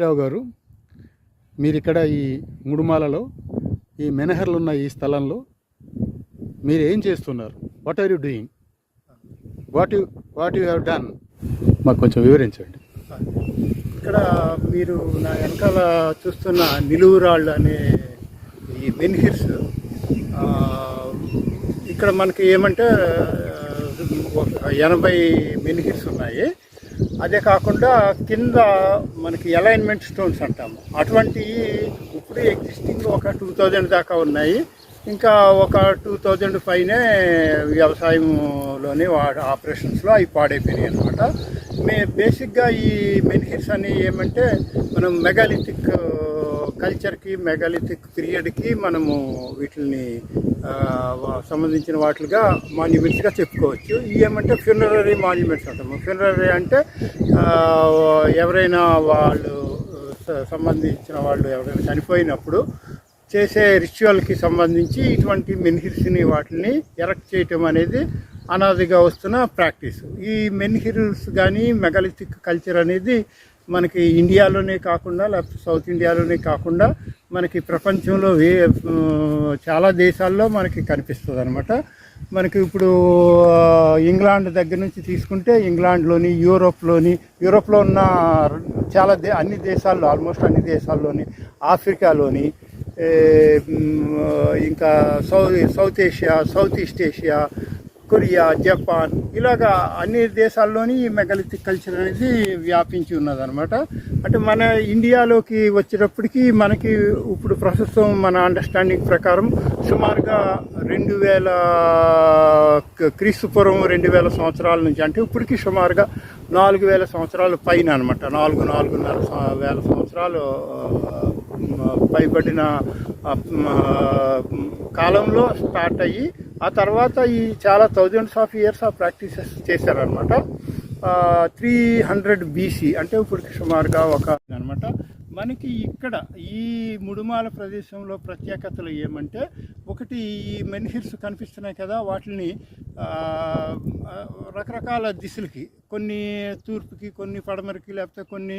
రావు గారు మీరు ఇక్కడ ఈ ముడుమాలలో ఈ మెనహర్లు ఉన్న ఈ స్థలంలో మీరు ఏం చేస్తున్నారు? What are you doing what you what you have done మాకు కొంచెం వివరించండి. ఇక్కడ మీరు నా వెనకాల చూస్తున్న నిలువురాళ్ళు అనే ఈ మెన్హిర్స్ ఇక్కడ మనకి ఏమంటే ఒక ఎనభై మెన్హిర్స్ ఉన్నాయి. అదే కాకుండా కింద మనకి అలైన్మెంట్ స్టోన్స్ అంటాము. అటువంటివి ఇప్పుడు ఎగ్జిస్టింగ్ ఒక టూ థౌజండ్ దాకా ఉన్నాయి. ఇంకా ఒక టూ థౌజండ్ పైనే వ్యవసాయంలోనే వా ఆపరేషన్స్లో అవి పాడైపోయినాయి అనమాట మే బేసిక్గా ఈ మెన్హిర్స్ అని ఏమంటే మనం మెగాలిథిక్ కల్చర్కి మెగాలిథిక్ పీరియడ్కి మనము వీటిని సంబంధించిన వాటిగా మాన్యుమెంట్స్గా చెప్పుకోవచ్చు. ఏమంటే ఫ్యూనరరీ మాన్యుమెంట్స్ అంటాము ఫ్యూనరరీ అంటే ఎవరైనా వాళ్ళు సంబంధించిన వాళ్ళు ఎవరైనా చనిపోయినప్పుడు చేసే రిచువల్కి సంబంధించి ఇటువంటి మెన్హిర్స్ని వాటిని ఎరెక్ట్ చేయటం అనేది అనాదిగా వస్తున్న ప్రాక్టీస్. ఈ మెన్హిర్స్ కానీ మెగాలిథిక్ కల్చర్ అనేది మనకి ఇండియాలోనే కాకుండా లేకపోతే సౌత్ ఇండియాలోనే కాకుండా మనకి ప్రపంచంలో వే చాలా దేశాల్లో మనకి కనిపిస్తుంది అనమాట మనకి ఇప్పుడు ఇంగ్లాండ్ దగ్గర నుంచి తీసుకుంటే ఇంగ్లాండ్లోని యూరోప్లోని యూరోప్లో ఉన్న చాలా దే అన్ని దేశాల్లో ఆల్మోస్ట్ అన్ని దేశాల్లోని ఆఫ్రికాలోని ఇంకా South South Asia South East Asia Korea Japan ఇలాగా అన్ని దేశాల్లోని ఈ మెగాలిథిక్ కల్చర్ అనేది వ్యాపించి ఉన్నదనమాట అంటే మన ఇండియాలోకి వచ్చేటప్పటికి మనకి ఇప్పుడు ప్రస్తుతం మన అండర్స్టాండింగ్ ప్రకారం సుమారుగా రెండు వేల క్రీస్తుపూర్వం రెండు వేల సంవత్సరాల నుంచి అంటే ఇప్పటికి సుమారుగా నాలుగు వేల సంవత్సరాల పైన అనమాట నాలుగు నాలుగున్నర వేల సంవత్సరాలు పైబడిన కాలంలో స్టార్ట్ అయ్యి ఆ తర్వాత ఈ చాలా థౌజండ్స్ ఆఫ్ ఇయర్స్ ఆ ప్రాక్టీసెస్ చేశారనమాట త్రీ హండ్రెడ్ బీసీ అంటే ఇప్పుడు సుమారుగా ఒక అనమాట మనకి ఇక్కడ ఈ ముడుమాల ప్రదేశంలో ప్రత్యేకతలు ఏమంటే ఒకటి ఈ మెనిహిర్స్ కనిపిస్తున్నాయి కదా వాటిని రకరకాల దిశలకి కొన్ని తూర్పుకి కొన్ని పడమరికి లేకపోతే కొన్ని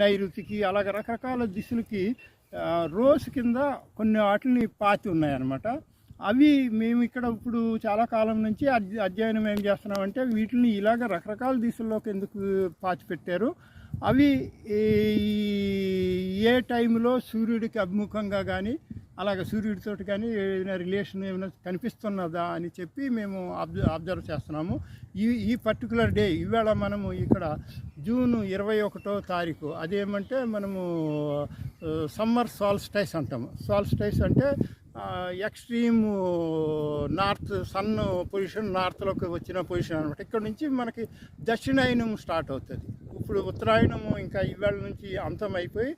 నైరుతికి అలాగే రకరకాల దిశలకి రోజు కింద కొన్ని వాటిని పాతి ఉన్నాయన్నమాట. అవి మేము ఇక్కడ ఇప్పుడు చాలా కాలం నుంచి అధ్యయనం ఏం చేస్తున్నామంటే వీటిని ఇలాగ రకరకాల దిశల్లోకి ఎందుకు పాచిపెట్టారు? అవి ఈ- ఏ టైంలో సూర్యుడికి అభిముఖంగా కానీ అలాగే సూర్యుడితో కానీ ఏదైనా రిలేషన్ ఏమైనా కనిపిస్తున్నదా అని చెప్పి మేము అబ్జ అబ్జర్వ్ చేస్తున్నాము. ఈ ఈ పర్టికులర్ డే ఇవాళ మనము ఇక్కడ జూన్ ఇరవై ఒకటో తారీఖు అదేమంటే మనము సమ్మర్ సాల్స్టైస్ అంటాము. సాల్స్టైస్ అంటే ఎక్స్ట్రీమ్ నార్త్ సన్ పొజిషన్ నార్త్లోకి వచ్చిన పొజిషన్ అనమాట ఇక్కడ నుంచి మనకి దక్షిణాయనం స్టార్ట్ అవుతుంది. ఇప్పుడు ఉత్తరాయణము ఇంకా ఇవాళ నుంచి అంతం అయిపోయి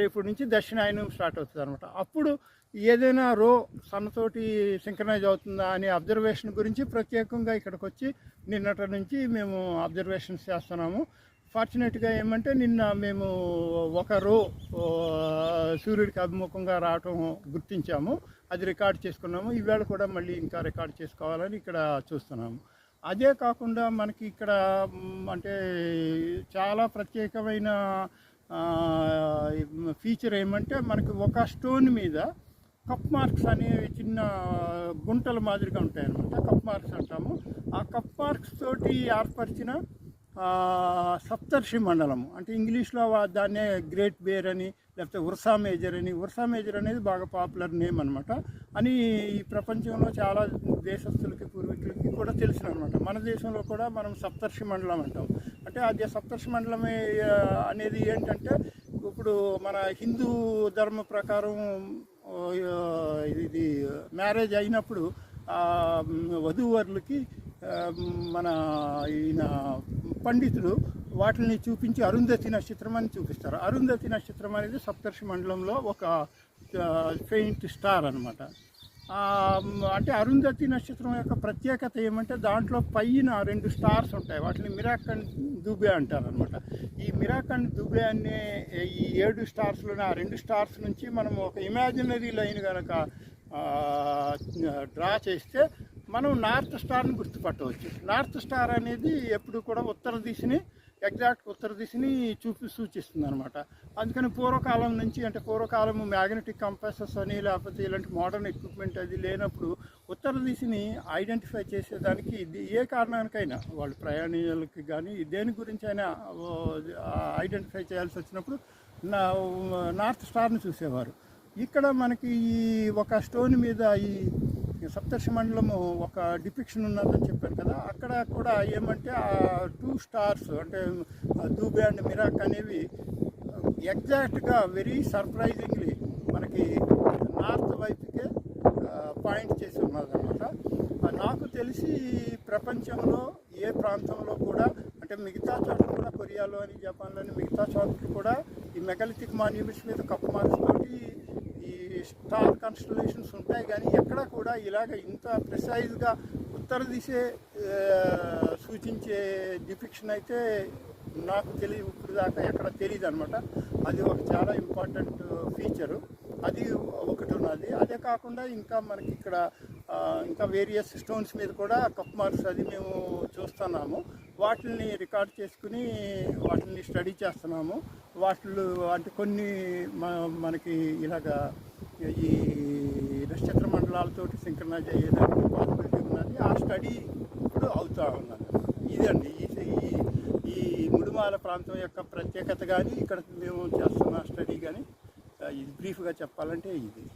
రేపు నుంచి దక్షిణాయనం స్టార్ట్ అవుతుంది అనమాట అప్పుడు ఏదైనా రో సన్నతోటి సింక్రనైజ్ అవుతుందా అనే అబ్జర్వేషన్ గురించి ప్రత్యేకంగా ఇక్కడికి వచ్చి నిన్నటి నుంచి మేము అబ్జర్వేషన్స్ చేస్తున్నాము. ఫార్చునేట్గా ఏమంటే నిన్న మేము ఒక రో సూర్యుడికి అభిముఖంగా రావటం గుర్తించాము. అది రికార్డ్ చేసుకున్నాము. ఈవేళ కూడా మళ్ళీ ఇంకా రికార్డ్ చేసుకోవాలని ఇక్కడ చూస్తున్నాము. అదే కాకుండా మనకి ఇక్కడ అంటే చాలా ప్రత్యేకమైన ఫీచర్ ఏమంటే మనకి ఒక స్టోన్ మీద కప్ మార్క్స్ అనేవి చిన్న గుంటల మాదిరిగా ఉంటాయన్నమాట. కప్ మార్క్స్ అంటాము. ఆ కప్ మార్క్స్ తోటి ఏర్పరిచిన సప్తర్షి మండలం. అంటే ఇంగ్లీష్లో దాన్నే గ్రేట్ బేర్ అని లేకపోతే ఉర్సా మేజర్ అని. ఉర్సా మేజర్ అనేది బాగా పాపులర్ నేమ్ అనమాట అని ఈ ప్రపంచంలో చాలా దేశస్తులకి పూర్వీకులకి కూడా తెలిసిన అనమాట మన దేశంలో కూడా మనం సప్తర్షి మండలం అంటాం. అంటే అది సప్తర్షి మండలమే అనేది ఏంటంటే ఇప్పుడు మన హిందూ ధర్మ ప్రకారం ఇది మ్యారేజ్ అయినప్పుడు వధూవరులకి మన ఈయన పండితులు వాటిని చూపించి అరుంధతి నక్షత్రం అని చూపిస్తారు. అరుంధతి నక్షత్రం అనేది సప్తర్షి మండలంలో ఒక ఫెయింట్ స్టార్ అనమాట అంటే అరుంధతి నక్షత్రం యొక్క ప్రత్యేకత ఏమంటే దాంట్లో పైన రెండు స్టార్స్ ఉంటాయి. వాటిని మిరాకన్ దుబే అంటారు అనమాట ఈ మిరాకన్ దుబే అనే ఈ ఏడు స్టార్స్లోనే ఆ రెండు స్టార్స్ నుంచి మనం ఒక ఇమాజినరీ లైన్ కనుక డ్రా చేస్తే మనం నార్త్ స్టార్ని గుర్తుపట్టవచ్చు. నార్త్ స్టార్ అనేది ఎప్పుడు కూడా ఉత్తర దిశని ఎగ్జాక్ట్ ఉత్తర దిశని చూపి సూచిస్తుంది అనమాట అందుకని పూర్వకాలం నుంచి అంటే పూర్వకాలం మ్యాగ్నెటిక్ కంపాసెస్ అని లేకపోతే ఇలాంటి మోడర్న్ ఎక్విప్మెంట్ అది లేనప్పుడు ఉత్తర దిశని ఐడెంటిఫై చేసేదానికి ఇది ఏ కారణానికైనా వాళ్ళు ప్రయాణికులకి కానీ దేని గురించి అయినా ఐడెంటిఫై చేయాల్సి వచ్చినప్పుడు నా నార్త్ స్టార్ని చూసేవారు. ఇక్కడ మనకి ఈ ఒక స్టోన్ మీద ఈ సప్తర్షి మండలము ఒక డిపిక్షన్ ఉన్నదని చెప్పాను కదా అక్కడ కూడా ఏమంటే ఆ టూ స్టార్స్ అంటే దూబే అండ్ మిరాక్ అనేవి ఎగ్జాక్ట్గా వెరీ సర్ప్రైజింగ్లీ మనకి నార్త్ వైపుకే పాయింట్ చేసి ఉన్నదన్నమాట. నాకు తెలిసి ప్రపంచంలో ఏ ప్రాంతంలో కూడా అంటే మిగతా చోట్ల కూడా కొరియాలో అని జపాన్లోని మిగతా చోట్ల కూడా ఈ మెగాలిథిక్ మాన్యుమెంట్స్ మీద కప్పు మార్క్స్ తోటి స్టార్ కన్స్టలేషన్స్ ఉంటాయి కానీ ఎక్కడ కూడా ఇలాగ ఇంత ప్రిసైజ్గా ఉత్తర దిశే సూచించే డిపిక్షన్ అయితే నాకు తెలియదు ఇప్పుడు దాకా ఎక్కడ తెలియదు అనమాట అది ఒక చాలా ఇంపార్టెంట్ ఫీచరు. అది ఒకటి ఉన్నది. అదే కాకుండా ఇంకా మనకి ఇక్కడ ఇంకా వేరియస్ స్టోన్స్ మీద కూడా కప్ మార్క్స్ అది మేము చూస్తున్నాము. వాటిని రికార్డ్ చేసుకుని వాటిని స్టడీ చేస్తున్నాము. వాటిలో అంటే కొన్ని మనకి ఇలాగా ఈ నక్షత్ర మండలాలతో సింక్రనైజ్ అయ్యేదానికి పాసిబిలిటీ ఉన్నది. ఆ స్టడీ ఇప్పుడు అవుతా ఉన్నది. ఇదండి. ఈ ఈ- ఈ ముడుమాల ప్రాంతం యొక్క ప్రత్యేకత కానీ ఇక్కడ మేము చేస్తున్న స్టడీ కానీ ఇది బ్రీఫ్గా చెప్పాలంటే ఇది.